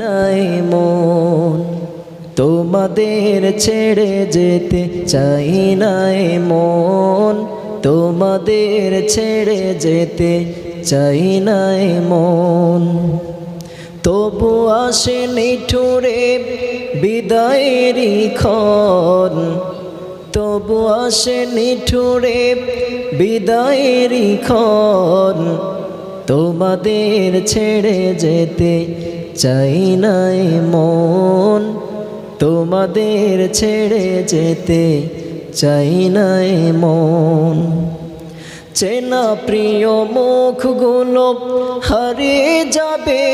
নাই মন। তোমাদের ছেড়ে যেতে চাই নাই মন। তোমাদের ছেড়ে যেতে চাই নাই মন। তবু আসে নিঠুরে বিদায়েরই ক্ষণ। তবু আসে নিঠুরে বিদায়েরই ক্ষণ। তোমাদের ছেড়ে যেতে চাই নাই মন। তোমাদের ছেড়ে যেতে চাই নাই মন। চেনা প্রিয় মুখগুলো হারিয়ে যাবে।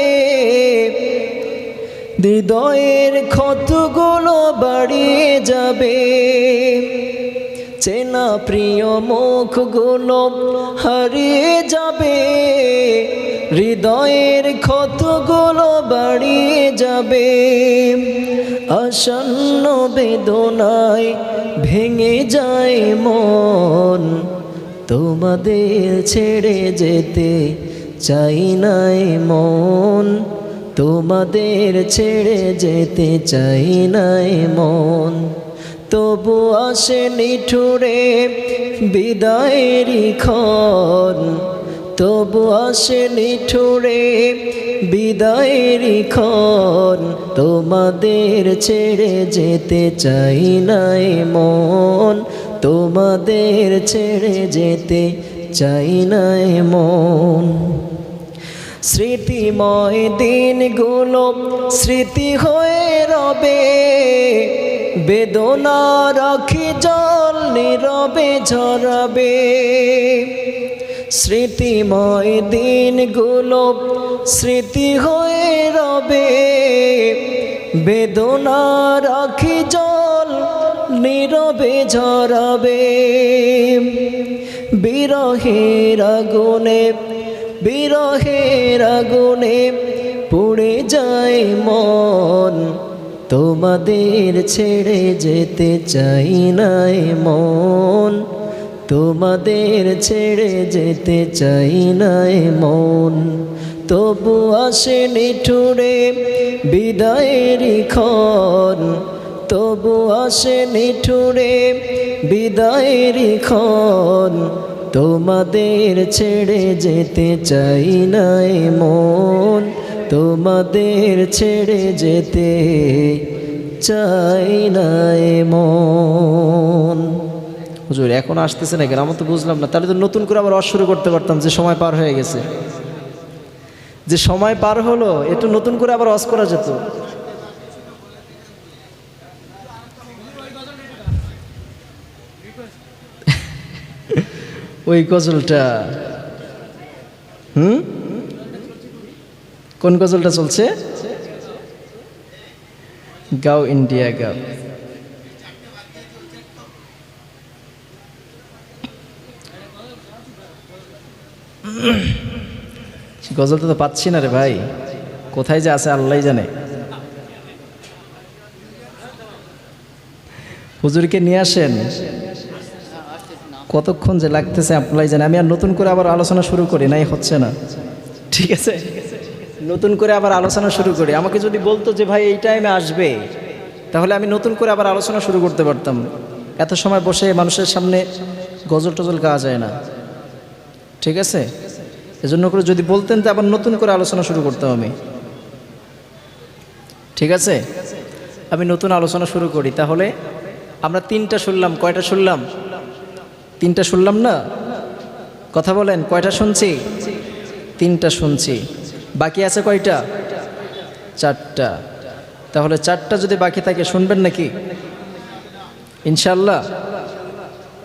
হৃদয়ের ক্ষতগুলো বাড়িয়ে যাবে। চেনা প্রিয় মুখগুলো হারিয়ে যাবে। হৃদয়ের ক্ষতগুলো বাড়িয়ে যাবে। আসন্ন বেদনায় ভেঙে যায় মন। তোমাদের ছেড়ে যেতে চাই নাই মন। তোমাদের ছেড়ে যেতে চাই নাই মন। তবু আসে নিঠুরে বিদায়েরই ক্ষণ। তবু আসে নিঠুরে বিদায়েরই ক্ষণ। তোমাদের ছেড়ে যেতে চাই নাই মন। তোমাদের ছেড়ে যেতে চাই নাই মন। স্মৃতিময় দিনগুলো স্মৃতি হয়ে রবে। বেদনা রাখি জল নীরবে ঝরাবে। স্মৃতিময় দিনগুলো, স্মৃতি হয়ে রবে। বেদনা রাখি জল, নীরবে ঝরাবে। বিরহের আগুনে বিরহের আগুনে পুড়ে যায় মন। তোমাদের ছেড়ে যেতে চাই নাই মন। তোমাদের ছেড়ে যেতে চাই নাই মন। তবু আসে নিঠুরে বিদায়েরই ক্ষণ। তবু আসে নিঠুরে বিদায়েরই ক্ষণ। তোমাদের ছেড়ে যেতে চাই নাই মন। তোমাদের ছেড়ে যেতে চাই নাই মন। হুজুর, এখন আসতেছে না কেন আমার তো বুঝলাম না। তাহলে তো নতুন করে আবার অস শুরু করতে পারতাম যে সময় পার হয়ে গেছে। যে সময় পার হলো, একটু নতুন করে আবার অস করা যেত। ওই গজলটা, হুম? কোন গজলটা চলছে? গাও ইন্ডিয়া গাও। গজলটা তো পাচ্ছি না রে ভাই। কোথায় যে আছে আল্লাহ জানে। হুজুরকে নিয়ে আসেন। কতক্ষণ যে লাগতেছে আপনারাই জানে। আমি আর নতুন করে আবার আলোচনা শুরু করি, নাই হচ্ছে না। ঠিক আছে? নতুন করে আবার আলোচনা শুরু করি। আমাকে যদি বলতো যে ভাই এই টাইমে আসবে, তাহলে আমি নতুন করে আবার আলোচনা শুরু করতে পারতাম। এত সময় বসে মানুষের সামনে গজল টজল গাওয়া যায় না। ঠিক আছে? এজন্য করে যদি বলতেন তো আবার নতুন করে আলোচনা শুরু করতাম আমি ঠিক আছে? আমি নতুন আলোচনা শুরু করি। তাহলে আমরা তিনটা শুনলাম। কয়টা শুনলাম? তিনটা শুনলাম না? কথা বলেন, কয়টা শুনছি? তিনটা শুনছি। বাকি আছে কয়টা? চারটা। তাহলে চারটা যদি বাকি থাকে, শুনবেন নাকি? ইনশাল্লাহ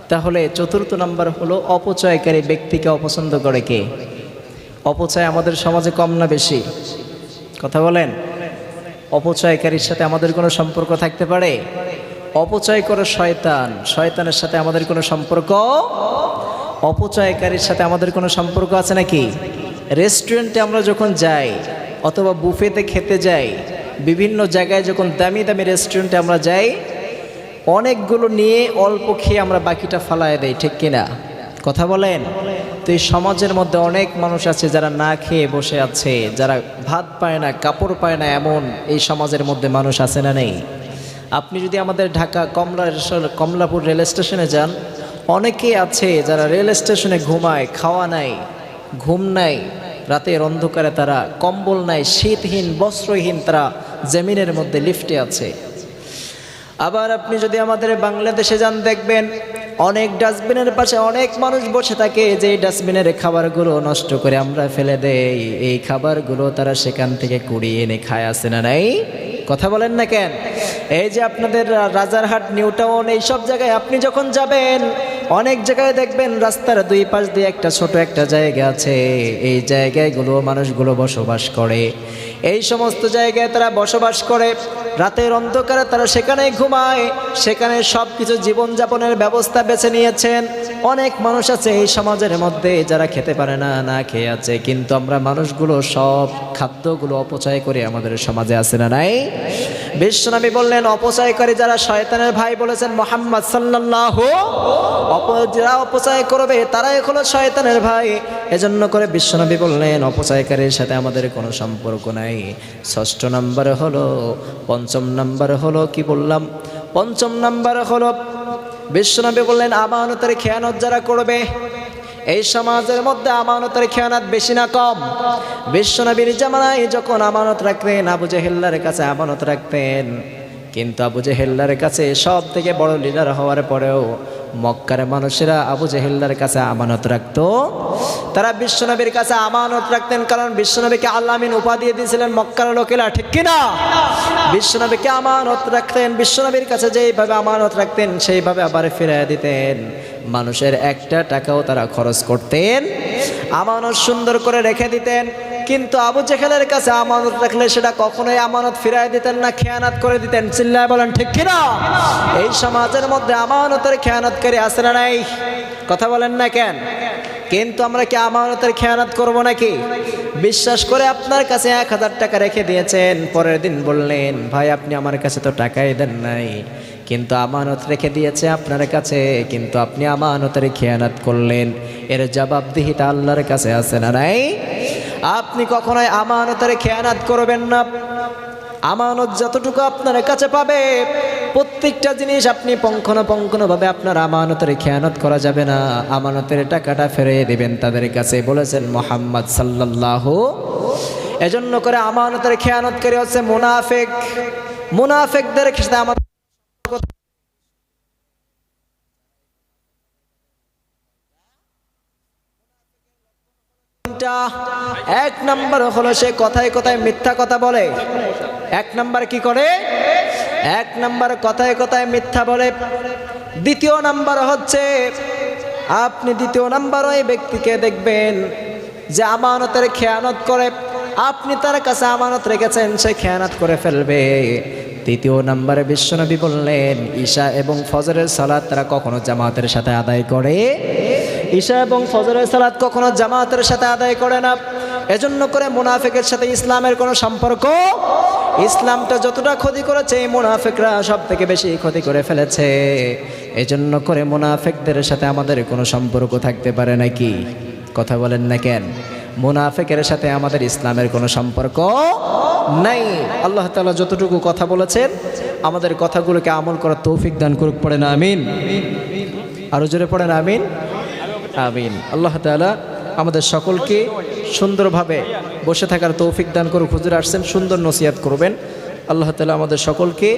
তাহলে চতুর্থ নাম্বার হলো, অপচয়কারী ব্যক্তিকে অপছন্দ করে কে? অপচয় আমাদের সমাজে কম না বেশি? কথা বলেন। অপচয়কারীর সাথে আমাদের কোনো সম্পর্ক থাকতে পারে? অপচয় করে শয়তান। শয়তানের সাথে আমাদের কোনো সম্পর্ক? অপচয়কারীর সাথে আমাদের কোনো সম্পর্ক আছে নাকি? রেস্টুরেন্টে আমরা যখন যাই, অথবা বুফেতে খেতে যাই, বিভিন্ন জায়গায় যখন দামি দামি রেস্টুরেন্টে আমরা যাই, অনেকগুলো নিয়ে অল্প খেয়ে আমরা বাকিটা ফালায় দেই, ঠিক কিনা? কথা বলেন। এই সমাজের মধ্যে অনেক মানুষ আছে যারা না খেয়ে বসে আছে, যারা ভাত পায় না, কাপড় পায় না এমন এই সমাজের মধ্যে মানুষ আছে না নেই। আপনি যদি আমাদের ঢাকা কমলা কমলাপুর রেল স্টেশনে যান অনেকেই আছে যারা রেল স্টেশনে ঘুমায়, খাওয়া নাই, ঘুম নাই, রাতের অন্ধকারে তারা কম্বল নাই, শীতহীন, বস্ত্রহীন তারা জমিনের মধ্যে লিফটে আছে। আবার আপনি যদি আমাদের বাংলাদেশে যান, দেখবেন অনেক ডাস্টবিনের পাশে অনেক মানুষ বসে থাকে, যে ডাস্টবিনের খাবারগুলো নষ্ট করে আমরা ফেলে দেই। এই খাবারগুলো তারা সেখান থেকে কুড়িয়ে এনে খায় আসে না নাই? কথা বলেন না কেন? এই যে আপনাদের রাজারহাট, নিউ টাউন এইসব জায়গায় আপনি যখন যাবেন, অনেক জায়গায় দেখবেন রাস্তার দুই পাশ দিয়ে একটা ছোট একটা জায়গা আছে। এই জায়গাগুলো মানুষগুলো বসবাস করে। এই সমস্ত জায়গায় তারা বসবাস করে। রাতের অন্ধকারে তারা সেখানে ঘুমায় সেখানে সব কিছু জীবনযাপনের ব্যবস্থা বেছে নিয়েছেন। অনেক মানুষ আছে এই সমাজের মধ্যে যারা খেতে পারে না না খেয়ে আছে, কিন্তু আমরা মানুষগুলো সব খাদ্যগুলো অপচয় করে আমাদের সমাজে আছে না নাই? বিশ্বনামী বললেন অপচয় করে যারা শয়তানের ভাই বলেছেন মোহাম্মদ সাল্লাহ যারা অপচয় করবে তারাই হলো শয়তানের ভাই। এজন্য করে বিশ্বনবী বললেন, অপচয়কারীর সাথে আমাদের কোনো সম্পর্ক নাই। ষষ্ঠ নাম্বার হলো, পঞ্চম নাম্বার হলো কি বললাম? পঞ্চম নাম্বার হলো বিশ্বনবী বললেন, আমানতের খেয়ানত যারা করবে, এই সমাজের মধ্যে আমানতের খেয়ানাত বেশি না কম। বিশ্বনবীর জামানায় যখন আমানত রাখতেন, আবু জেহেল্লার কাছে আমানত রাখতেন। কিন্তু আবু জেহেল্লার কাছে সব থেকে বড় লিডার হওয়ার পরেও মক্কার মানুষেরা আবু জেহেল্লার কাছে আমানত রাখত। তারা বিশ্বনবীর কাছে আমানত রাখতেন কারণ বিশ্বনবীকে আল্লামিন উপাধি দিয়েছিলেন মক্কার লোকেরা, ঠিক কিনা? বিশ্বনবীকে আমানত রাখতেন, বিশ্বনবীর কাছে যেইভাবে আমানত রাখতেন, সেইভাবে আবার ফিরিয়ে দিতেন। মানুষের একটা টাকাও তারা খরচ করতেন। আমানত সুন্দর করে রেখে দিতেন। কিন্তু আবু জেহেলের কাছে আমানত রাখলে সেটা কখনোই আমানত ফিরাই দিতেন না, খেয়ানাত করে দিতেন। চিল্লায় বলেন, ঠিক কিনা? এই সমাজের মধ্যে আমানতের খেয়ানাতকারী আছে না নাই? কথা বলেন না কেন? কিন্তু আমরা কি আমানতের খেয়ানাত করব নাকি? বিশ্বাস করে আপনার কাছে এক হাজার টাকা রেখে দিয়েছেন, পরের দিন বললেন, ভাই, আপনি আমার কাছে তো টাকাই দেন নাই। কিন্তু আমানত রেখে দিয়েছে আপনার কাছে, কিন্তু আপনি আমানতের খেয়ানাত করলেন। এর জবাবদিহিতা আল্লাহর কাছে আছে না নাই? আপনি কখনোই আমানতের খেয়ানাত করবেন না। আমানত যতটুকু আপনার কাছে পাবে, প্রত্যেকটা জিনিস আপনি পঙ্খনপঙ্খনভাবে আপনার আমানতের খেয়ানত করা যাবে না। আমানতের টাকাটা ফেরিয়ে দেবেন তাদের কাছে, বলেছেন মোহাম্মদ সাল্লাহ এজন্য করে আমানতের খেয়ানতকারী হচ্ছে মুনাফেক। মুনাফেকদের সাথে আমাদের তিনটা। এক নাম্বার হলো সে কথায় কথায় মিথ্যা কথা বলে। এক নাম্বার কি করে? এক নাম্বার কথায় কথায় মিথ্যা বলে। দ্বিতীয় নাম্বার হচ্ছে, আপনি দ্বিতীয় নাম্বার ওই ব্যক্তিকে দেখবেন যে আমানতের খেয়ানত করে। আপনি তার কাছে আমানত রেখেছেন, সে খেয়ানত করে ফেলবে। তৃতীয় নম্বরে বিশ্বনবী বললেন, ঈশা এবং ফজরের সালাত তারা কখনো জামাতের সাথে আদায় করে ঈশা এবং ফজরের সালাত কখনো জামাতের সাথে আদায় করে না। এজন্য করে মুনাফেকের সাথে ইসলামের কোনো সম্পর্ক, ইসলামটা যতটা ক্ষতি করেছে, এই মুনাফেকরা সব থেকে বেশি ক্ষতি করে ফেলেছে। এজন্য করে মুনাফেকদের সাথে আমাদের কোনো সম্পর্ক থাকতে পারে নাকি কথা বলেন না কেন? মুনাফেকের সাথে আমাদের ইসলামের কোনো সম্পর্ক নাই। আল্লাহ তালা যতটুকু কথা বলেছেন, আমাদের কথাগুলোকে আমল করার তৌফিক দান করুক পড়ে না আমিন। আরও জোরে পড়েন, আমিন। আমিন। আল্লাহ তালা আমাদের সকলকে সুন্দরভাবে বসে থাকার তৌফিক দান করুক। হুজুর আসছেন, সুন্দর নসিয়াত করবেন। আল্লাহ তালা আমাদের সকলকে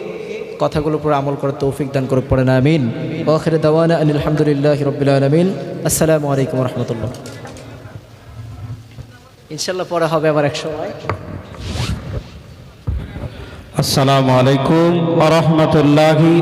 কথাগুলোর উপর আমল করার তৌফিক দান করুক, পড়েন, আমিন। ওখানে দাওয়ানা আলহামদুলিল্লাহ রবিল আলমিন। আসসালামু আলাইকুম রহমতুল্লাহ। ইনশাল্লাহ পরে হবে আবার এক সময়। আসসালামু আলাইকুম রাহমাতুল্লাহি